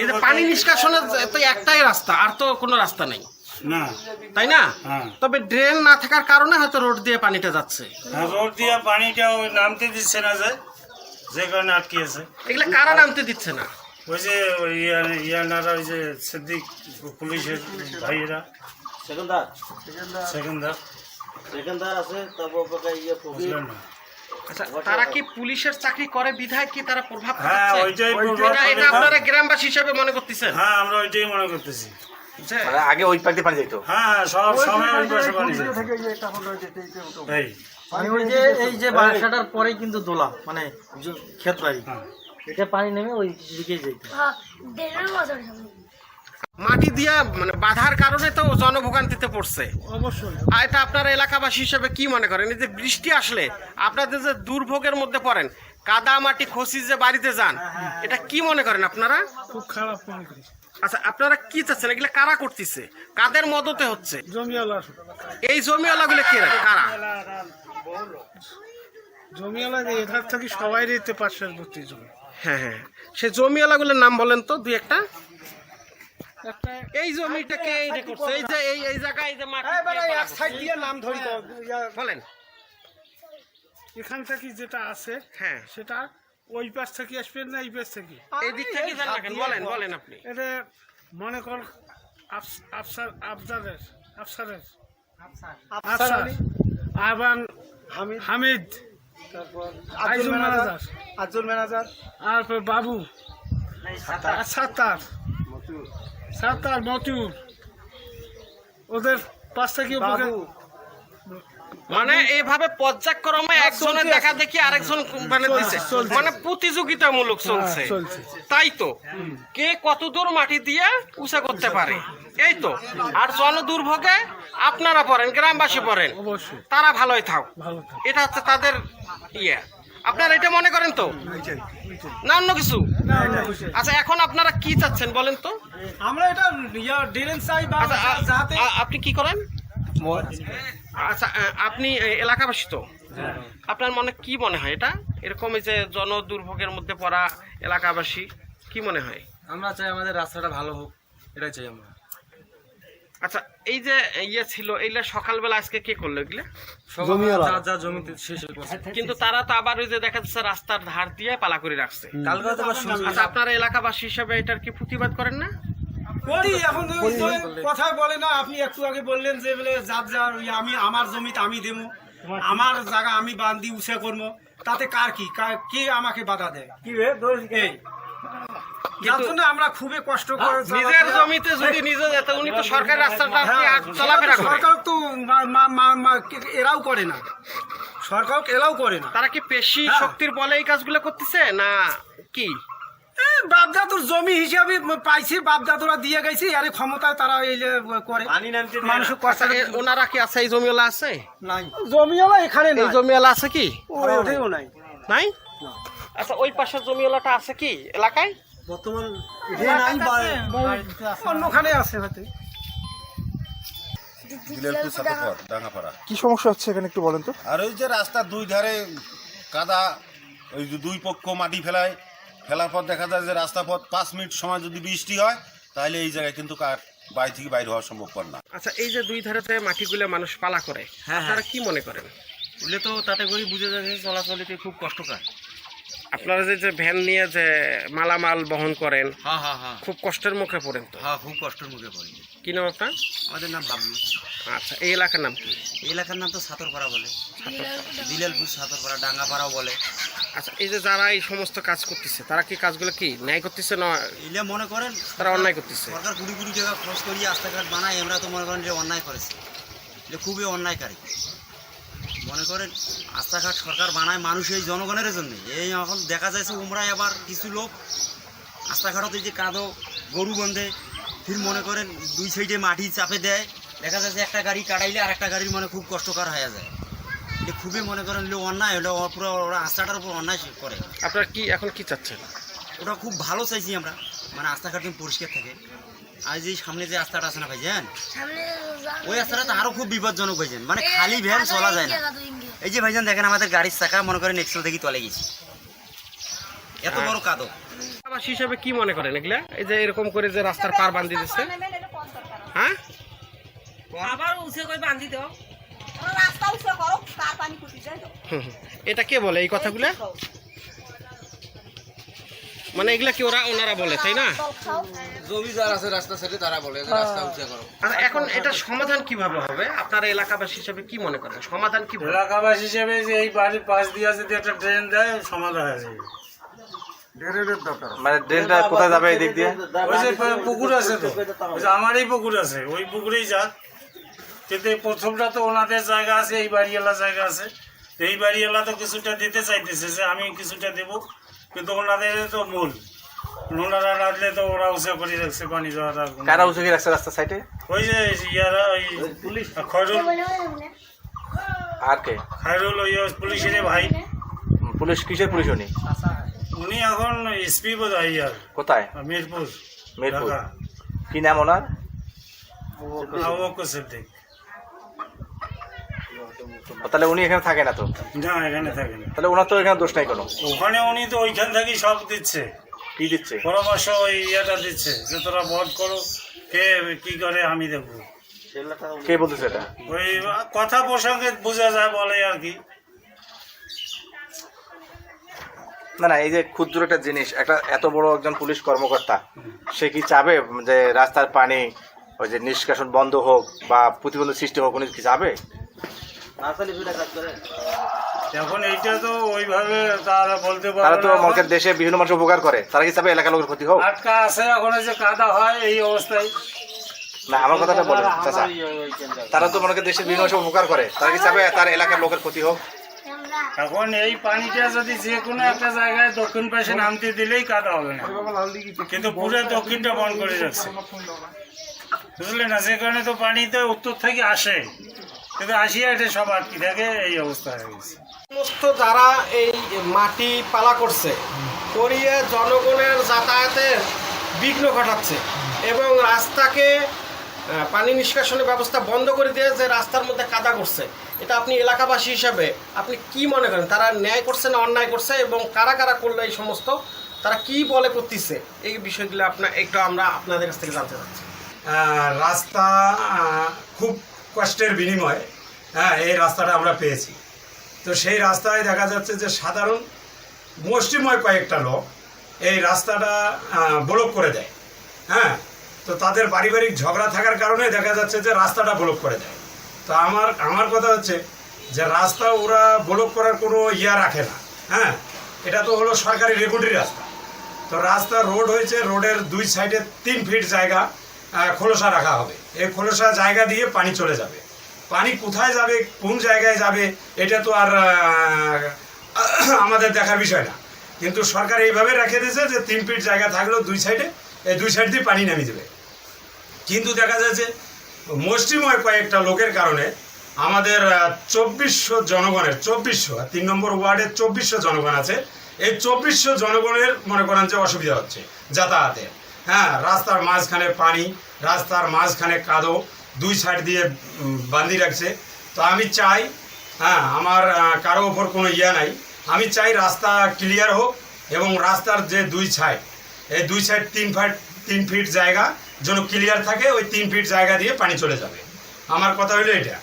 এই পানি নিষ্কাশনের তো একটাই রাস্তা আর তো কোনো রাস্তা নেই। না। তাই না? হ্যাঁ। তবে ড্রেন না থাকার কারণে হয়তো রোড দিয়ে পানিটা যাচ্ছে। রোড দিয়ে পানিটা ওই নামতে দিচ্ছে না যে যে কারণে আটকিয়েছে। এগুলো কারা নামতে দিচ্ছে না? ওই যে ওই ইয়া- ইয়ানারা ওই যে সিদ্দিক পুলিশের ভাইয়েরা। সেকেন্দার। সেকেন্দার। সেকেন্দার আছে তারপর ইয়ে আচ্ছা তারা কি পুলিশের চাকরি করে? বিধায় কি তারা প্রভাব হ্যাঁ ওইটাই এটা আপনারা গ্রামবাসী হিসেবে মনে করতেছেন? হ্যাঁ আমরা ওইটাই মনে করতেছি। মানে আগে ওই পাক পানি যেত হ্যাঁ সব সময় ওই পাশে পানি যায়। এই মানে ওই যে এই যে বাসাটার পরেই কিন্তু দোলা মানে ক্ষেত বাড়ি। হ্যাঁ। এটা পানি নেমে ওই দিকে যেত হ্যাঁ মতো সামনে মাটি দিয়া মানে বাধার কারণে তো জনভোগান্তিতে পড়ছে। অবশ্যই। আর এটা আপনারা এলাকাবাসী হিসেবে কি মনে করেন? এই যে বৃষ্টি আসলে আপনাদের যে দুর্ভোগের মধ্যে পড়েন কাদা মাটি খসি যে বাড়িতে যান এটা কি মনে করেন আপনারা? খুব খারাপ মনে করি। আচ্ছা আপনারা কি চাচ্ছেন? এগুলো কারা করতেছে? কাদের মদতে হচ্ছে? এই জমিওয়ালাগুলো কে? কারা? জমিওয়ালা এধার থেকে সবাই দিতে জমি হ্যাঁ হ্যাঁ। সে জমিওয়ালাগুলোর নাম বলেন তো দুই একটা। এই জমিটাকে এই যে করছে। এই যে এই এই জায়গায় এই যে মাটি পালা করছে। দিয়ে নাম ধরি তো বলেন। এখান থেকে যেটা আছে হ্যাঁ। সেটা ওই পাশ থেকে আসবেন না এই পাশ থেকে? এই দিক থেকে যান বলেন বলেন আপনি। এটা মনে কর আফস- আফসার আফজারের আফসারের। আফসার আবান হামিদ। আইজুল ম্যানেজার আজল ম্যানেজার আর বাবু। আর সাত্তার মতিউর ওদের পাশ থেকে উপরে মানে এইভাবে পর্যায়ক্রমে একজনের দেখা দেখি আরেকজন মানে দিছে। মানে প্রতিযোগিতামূলক চলছে। হ্যাঁ, তাই তো? কে কত দূর মাটি দিয়ে উঁচা করতে পারে? এই তো। আর জন দুর্ভোগে আপনারা পড়েন গ্রামবাসী পড়েন। তারা ভালোই থাক। এটা হচ্ছে তাদের ইয়ে। আপনারা এটা মনে করেন তো? না অন্য কিছু? আচ্ছা এখন আপনারা কি চাচ্ছেন বলেন তো? আমরা এটা ইয়া ড্রেন চাই আচ্ছা যাতে আপনি কি করেন? আচ্ছা আপনি এলাকাবাসী তো? আপনার মনে কি মনে হয় এটা? এরকম এই যে জন দুর্ভোগের মধ্যে পড়া এলাকাবাসী কি মনে হয়? আমরা চাই আমাদের রাস্তাটা ভালো হোক এটাই চাই আমরা। আচ্ছা এই যে ইয়ে ছিল এইগুলা সকালবেলা আজকে কে করল এগুলা? যা যা জমিতে শেষ কিন্তু তারা তো আবার ওই যে দেখা যাচ্ছে রাস্তার ধার দিয়ে পালা করে রাখছে। আচ্ছা আপনারা এলাকাবাসী হিসেবে এটার কি প্রতিবাদ করেন না? করি এখন কথা বলে না আপনি একটু আগে বললেন যে বলে যার যার ওই আমি আমার জমিতে আমি দেবো আমার জায়গা আমি বান্ধি উঠে করব তাতে কার কি? কার- কে আমাকে বাধা দেয়? কি রে এই। যার জন্য আমরা খুবই কষ্ট করে নিজের জমিতে যদি নিজে যেত উনি তো সরকারি রাস্তাটা আপনি হ্যাঁ, চলাফেরা করে সরকার তো এরাও করে না। সরকার এরাও করে না। তারা কি পেশি হ্যাঁ। শক্তির বলে এই কাজগুলো করতেছে না কি? বাপদাদুর জমি হিসাবে পাইছি বাপদাদুরা দিয়ে গেছে আরে ক্ষমতায় তারা এই যে করে। মানুষ কষ্ট আচ্ছা, ওনারা কি আছে এই জমিওয়ালা আছে? নাই। জমিওয়ালা এখানে এই জমিওয়ালা আছে কি? ওঠেও নাই। নাই? আচ্ছা ওই পাশের জমিওয়ালাটা আছে কি এলাকায়? বর্তমান অন্যখানে আছে হয়তো। কি সমস্যা হচ্ছে এখানে একটু বলেন তো? আর ওই যে রাস্তার দুই ধারে কাদা ওই যে দুই পক্ষ মাটি ফেলায় ফেলার পর দেখা যায় যে রাস্তা পথ পাঁচ মিনিট সময় যদি বৃষ্টি হয় তাহলে এই জায়গায় কিন্তু কার বাড়ি থেকে বাইরে হওয়া সম্ভবপর না। আচ্ছা এই যে দুই ধারেতে মাটিগুলো মানুষ পালা করে আপনারা কি মনে করেন? বলে তো তাতে করে বুঝে যাচ্ছে চলাচলিতে খুব কষ্টকর। আপনারা যে যে ভ্যান নিয়ে যে মালামাল বহন করেন হ্যাঁ হ্যাঁ হ্যাঁ। খুব কষ্টের মুখে পড়েন তো? হ্যাঁ খুব কষ্টের মুখে পড়ি। কি নাম আপনার? আমাদের নাম বাবলু আচ্ছা এই এলাকার নাম কি? এই এলাকার নাম তো সাতরপাড়া বলে। দিলালপুর সাতরপাড়া ডাঙ্গাপাড়াও বলে। আচ্ছা এই যে যারা এই সমস্ত কাজ করতেছে তারা কি কাজগুলো কি ন্যায় করতেছে না এলে মনে করেন তারা অন্যায় করতেছে? সরকার কুড়ি কুড়ি টাকা খরচ করিয়ে রাস্তাঘাট বানায় আমরা তো মনে করেন যে অন্যায় করেছে যে খুবই অন্যায়কারী। মনে করেন রাস্তাঘাট সরকার বানায় মানুষ এই জনগণের জন্য। এই এখন দেখা যাচ্ছে উমরায় আবার কিছু লোক রাস্তাঘাটতে যে কাঁদো গরু বন্ধে ফির মনে করেন দুই সাইডে মাটি চাপে দেয়। দেখা যাচ্ছে একটা গাড়ি কাটাইলে আর একটা গাড়ির মনে খুব কষ্টকর হয়ে যায়। এটা খুবই মনে করেন অন্যায় হলো পুরো ওরা রাস্তাটার উপর অন্যায় করে। আপনারা কি এখন কি চাচ্ছেন? ওটা খুব ভালো চাইছি আমরা। মানে রাস্তাঘাট পরিষ্কার থাকে। আর যে সামনে যে রাস্তাটা আছে না ভাইজান? ওই রাস্তাটা তো আরও খুব বিপজ্জনক ভাইজান মানে খালি ভ্যান চলা যায় না। এই যে ভাইজান দেখেন আমাদের গাড়ির চাকা মনে করেন এক্সেল থেকে তলে গেছি। এত বড় কাদো। এলাকাবাসী হিসেবে কি মনে করেন এগুলা? এই যে এরকম করে যে রাস্তার পার বান্ধি দিচ্ছে। হ্যাঁ? আবার উঠে কই বান্ধি দাও। রাস্তা উঠে করো কার পানি ফুটি যায় তো। হুম, হুম। এটা কে বলে এই কথাগুলো? মানে এগুলা কি ওরা ওনারা বলে তাই না? জমি জমিদার আছে রাস্তা সাইডে তারা বলে যে রাস্তা উঁচা করো। আর এখন এটা সমাধান কীভাবে হবে? আপনারা এলাকাবাসী হিসেবে কি মনে করেন? সমাধান কি এলাকাবাসী হিসেবে যে এই বাড়ির পাশ দিয়ে যদি একটা ড্রেন দেয় সমাধান হয়ে যাবে। মানে ড্রেনটা কোথায় যাবে এই দিক দিয়ে? ওই যে পুকুর আছে তো। ওই যে আমারই পুকুর আছে ওই পুকুরেই কিন্তু প্রথমটা তো ওনাদের জায়গা আছে এই বাড়িওয়ালা জায়গা আছে। তো এই বাড়িওয়ালা তো কিছুটা দিতে চাইতেছে যে আমি কিছুটা দেব। কিন্তু ওনাদের তো মূল। ওনারা রাখলে তো ওরা উঁচা করে রাখছে পানি যাওয়াটা কারা উঁচু কি রাখছে রাস্তা সাইডে? ওই যে ইয়ারা ওই পুলিশ। খয়রুল আর কে? খয়রুল ওই পুলিশের ভাই। পুলিশ কিসের পুলিশ উনি? উনি এখন এসপি বোধ হয় ইয়ার। কোথায়? মিরপুর। মিরপুর। কি নাম ওনার? আবু বকর সিদ্দিক তাহলে উনি এখানে থাকে না তো? না এখানে থাকে না। তাহলে ওনার তো এখানে দোষ নাই কোনো? ওখানে উনি তো ওইখান থেকেই সব দিচ্ছে। কি দিচ্ছে? পরামর্শ ওই ইয়েটা দিচ্ছে যে তোরা ভোট করো কে কি করে আমি দেখব। কে বলতেছে এটা? ওই কথা প্রসঙ্গে বোঝা যায় বলে আর কি। না না এই যে ক্ষুদ্র একটা জিনিস একটা এত বড় একজন পুলিশ কর্মকর্তা সে কি চাবে যে রাস্তার পানি ওই যে নিষ্কাশন বন্ধ হোক বা প্রতিবন্ধক সৃষ্টি হোক উনি কি চাবে? এখন এইটা তো ওইভাবে তারা বলতে তারা তো না। দেশে বিভিন্ন মানুষ উপকার করে। তারা কি এলাকার লোকের ক্ষতি হোক? আটকা আছে এখন এই যে কাদা হয় এই অবস্থায়। না আমার কথাটা বলে চাচা। তারা তো মনে দেশের বিভিন্ন মানুষ উপকার করে। তারা কি তার এলাকার লোকের ক্ষতি হোক? এখন এই পানিটা যদি যে কোনো একটা জায়গায় দক্ষিণ পাশে নামতে দিলেই কাদা হবে না। কিন্তু পুরো দক্ষিণটা বন্ধ করে রাখছে। বুঝলে না? যে কারণে তো পানিতে উত্তর থেকে আসে। কিন্তু আসিয়া এটা সব আটকে থাকে এই অবস্থা হয়ে গেছে। সমস্ত যারা এই মাটি পালা করছে করিয়ে জনগণের যাতায়াতের বিঘ্ন ঘটাচ্ছে এবং রাস্তাকে পানি নিষ্কাশনের ব্যবস্থা বন্ধ করে দিয়ে যে রাস্তার মধ্যে কাদা করছে এটা আপনি এলাকাবাসী হিসাবে আপনি কি মনে করেন? তারা ন্যায় করছে না অন্যায় করছে এবং কারা কারা করল এই সমস্ত? তারা কি বলে করতেছে? এই বিষয়গুলো আপনার একটু আমরা আপনাদের কাছ থেকে জানতে চাচ্ছি। রাস্তা খুব কষ্টের বিনিময়ে হ্যাঁ এই রাস্তাটা আমরা পেয়েছি। তো সেই রাস্তায় দেখা যাচ্ছে যে সাধারণ মুষ্টিময় কয়েকটা লোক এই রাস্তাটা ব্লক করে দেয় হ্যাঁ। তো তাদের পারিবারিক ঝগড়া থাকার কারণে দেখা যাচ্ছে যে রাস্তাটা ব্লক করে দেয়। তো আমার আমার কথা হচ্ছে যে রাস্তা ওরা ব্লক করার কোনো ইয়া রাখে না হ্যাঁ। এটা তো হলো সরকারি রেগুলারি রাস্তা। তো রাস্তা রোড হয়েছে, রোডের দুই সাইডে তিন ফিট জায়গা খোলসা রাখা হবে। এই খোলসা জায়গা দিয়ে পানি চলে যাবে। পানি কোথায় যাবে, কোন জায়গায় যাবে, এটা তো আর আমাদের দেখার বিষয় না। কিন্তু সরকার এইভাবে রেখে দিয়েছে যে তিন ফিট জায়গা থাকলেও দুই সাইডে, এই দুই সাইড দিয়ে পানি নেমে যাবে। কিন্তু দেখা যাচ্ছে মুষ্টিময় কয়েকটা লোকের কারণে আমাদের চব্বিশশো জনগণের, চব্বিশশো তিন নম্বর ওয়ার্ডের চব্বিশশো জনগণ আছে। এই চব্বিশশো জনগণের মনে করেন যে অসুবিধা হচ্ছে যাতায়াতে হ্যাঁ রাস্তার মাঝখানে পানি, রাস্তার মাঝখানে কাদো, দুই সাইড দিয়ে বান্ধি রাখছে। তো আমি চাই হ্যাঁ আমার কারও ওপর কোনো ইয়া নাই। আমি চাই রাস্তা ক্লিয়ার হোক এবং রাস্তার যে দুই সাইড এই দুই সাইড তিন ফিট তিন ফিট জায়গা যেন ক্লিয়ার থাকে, ওই তিন ফিট জায়গা দিয়ে পানি চলে যাবে। আমার কথা হলো এটা।